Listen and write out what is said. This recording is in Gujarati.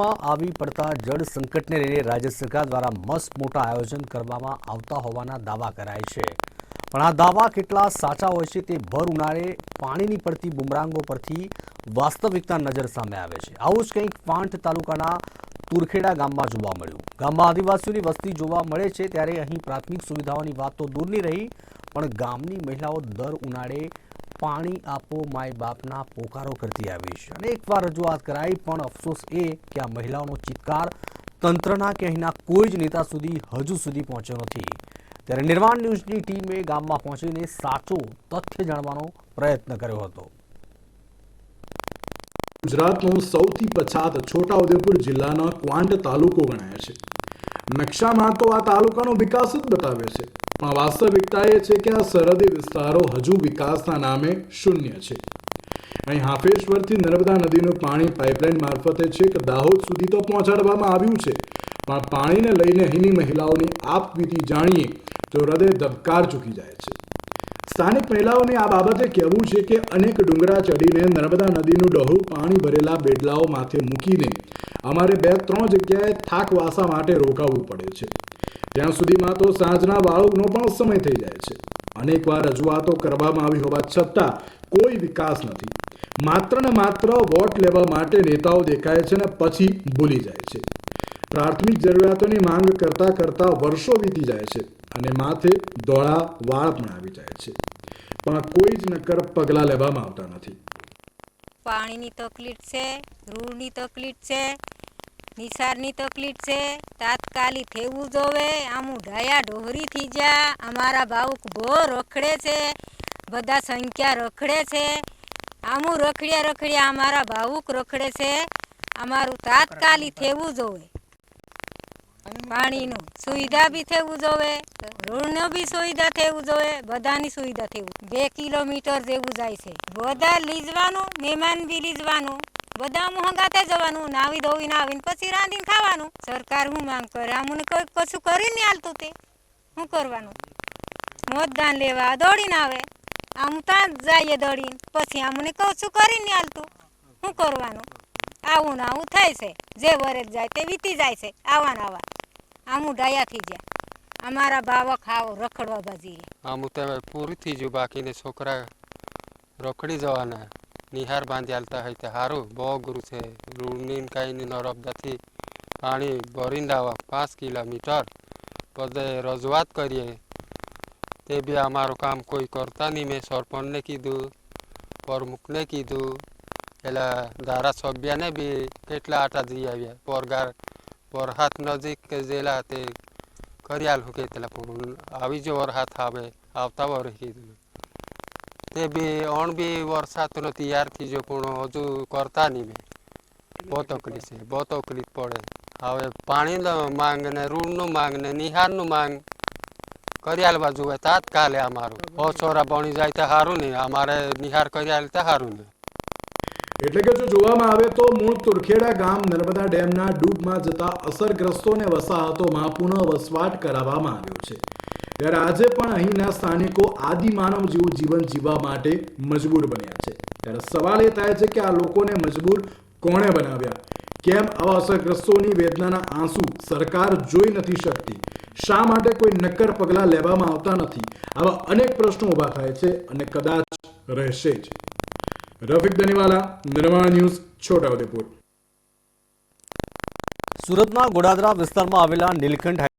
આવી પડતા જળ સંકટને લઈને રાજ્ય સરકાર દ્વારા મસ્ત મોટા આયોજન કરવામાં આવતા હોવાના દાવા કરાય છે. પણ આ દાવા કેટલા સાચા હોય છે તે ભર ઉનાળે પાણીની પડતી બુમરાંગો પરથી વાસ્તવિકતા નજર સામે આવે છે. આવું જ કંઈક પાંઠ તાલુકાના તુરખેડા ગામમાં જોવા મળ્યું. ગામમાં આદિવાસીઓની વસ્તી જોવા મળે છે ત્યારે અહીં પ્રાથમિક સુવિધાઓની વાત તો દૂરની રહી, પણ ગામની મહિલાઓ દર ઉનાળે પાણી આપો, માય બાપના પોકારો કરતી આવી છે અને એકવાર રજૂઆત કરાઈ, પણ અફસોસ એ કે આ મહિલાઓનો ચિત્કાર તંત્રના કે અહીંના કોઈ જ નેતા સુધી, હજુ સુધી પહોંચ્યો નથી. ત્યારે નિર્માણ ન્યૂઝની ટીમે ગામમાં પહોંચીને સાચો તથ્ય જાણવાનો પ્રયત્ન કર્યો હતો. ગુજરાતનો સૌથી પછાત છોટાઉદેપુર જિલ્લાનો ક્વાંટ તાલુકો ગણાય છે. નકશામાં તો આ તાલુકાનો વિકાસ જ બતાવે છે. વાસ્તવિકતા એ છે કે આ સરહદી વિસ્તારો હજુ વિકાસના નામે શૂન્ય છે. અહીં હાફેશ્વરથી નર્મદા નદીનું પાણી પાઇપલાઇન મારફતે છેક દાહોદ સુધી તો પહોંચાડવામાં આવ્યું છે. પણ પાણીને લઈને અહીંની મહિલાઓની આપવીતી જાણીએ તો હૃદય ધબકાર ચૂકી જાય છે. સ્થાનિક મહિલાઓને આ બાબતે કહેવું છે કે અનેક ડુંગરા ચડીને નર્મદા નદીનું ડહોળું પાણી ભરેલા બેડલાઓ માથે મૂકીને અમારે બે ત્રણ જગ્યાએ થાક વાસા માટે રોકાવવું પડે છે. ત્યાં સુધીમાં તો સાંજના બાળકનો પણ સમય થઈ જાય છે. અનેકવાર રજૂઆતો કરવામાં આવી હોવા છતાં કોઈ વિકાસ નથી. માત્ર ને માત્ર વોટ લેવા માટે નેતાઓ દેખાય છે ને પછી ભૂલી જાય છે. પ્રાથમિક જરૂરિયાતોની માંગ કરતા કરતા વર્ષો વીતી જાય છે અને માથે ધોળા વાળ પણ આવી જાય છે. પણ કોઈ જ નક્કર પગલાં લેવામાં આવતા નથી. પાણીની તકલીફ છે, રૂડની તકલીફ છે નિસારની તકલીફ છે. તાત્કાલિક થવું જોવે. આમું ઢાયા ઢોહરી થઈ જા. અમારા ભાવુક બહુ રખડે છે. બધા સંખ્યા રખડે છે. આમું રખડ્યા રખડ્યા અમારા ભાવુક રખડે છે. અમારું તાત્કાલિક થવું જોવે. પાણીનું સુવિધા બી થવું જોવે. ઋણનો બી સુવિધા થવું જોવે. બધાની સુવિધા થવું. બે કિલોમીટર જેવું જાય છે. બધા લીજવાનું, મહેમાન બી લીજવાનું. બધા મોંઘાતે જવાનું નાવી ધોવીને આવીને પછી રાંધીને ખાવાનું. સરકાર હું માંગ કરે? અમને કોઈ કશું કરીને હાલતું તે. શું કરવાનું? મતદાન લેવા દોડીને આવે. આમ ત્યાં જઈએ દોડીને. પછી અમને કશું કરીને હાલતું. શું કરવાનું? આવું ને આવું થાય છે. જે વરે જાય તે વીતી જાય છે. આવા ને આવા. આમું ડાયા થઈ જાય અમારા બાવક આવો રખડવા બાજી આમ તો પૂરી થઈ ગયું બાકીને છોકરા રખડી જવાના. નિહાર બાંધી હાલતા હોય તે સારું બહુ ગુરુ છે રૂડની કાંઈ નરબદાથી પાણી ભરીને લાવવા પાંચ કિલોમીટર બધે રજૂઆત કરીએ તે બી અમારું કામ કોઈ કરતા નહીં મેં સરપંચને કીધું પ્રમુખને કીધું એટલે ધારાસભ્યને બી કેટલા આટા જઈ આવ્યા પરગાર વરહાત નજીક જેલા તે કરી આલું કે તેલા પણ આવી જો વરસાદ આવે આવતા વરસ કીધું તે બી અણ બી વરસાદનો નથી, યારથી જો પણ હજુ કરતા નહીં મેં બહુ તકલીફ છે બહુ તકલીફ પડે. હવે પાણીનો માંગ ને રૂડનું માંગ ને નિહારનું માંગ કરી આલવા જોઈએ તાત્કાલે અમારું. બહુ છોરા બની જાય તો સારું નહીં અમારે નિહાર કરી આલે તો સારું નહીં એટલે કે જો જોવામાં આવે તો મૂળ તુરખેડા ગામ નર્મદા ડેમના ડૂબમાં જતા અસરગ્રસ્તોને વસાહતોમાં પુનઃ વસવાટ કરાવવામાં આવ્યો છે. ત્યારે આજે પણ અહીંના સ્થાનિકો આદિમાનવ જેવું જીવન જીવવા માટે મજબૂર બન્યા છે. ત્યારે સવાલ એ થાય છે કે આ લોકોને મજબૂર કોણે બનાવ્યા? કેમ આવા અસરગ્રસ્તોની વેદનાના આંસુ સરકાર જોઈ નથી શકતી? શા માટે કોઈ નક્કર પગલાં લેવામાં આવતા નથી? આવા અનેક પ્રશ્નો ઊભા થાય છે અને કદાચ રહેશે જ. રફિક દનીવાલા નિર્માણ ન્યૂઝ, છોટાઉદેપુર. સુરતના ગોડાદરા વિસ્તારમાં આવેલા નીલકંઠ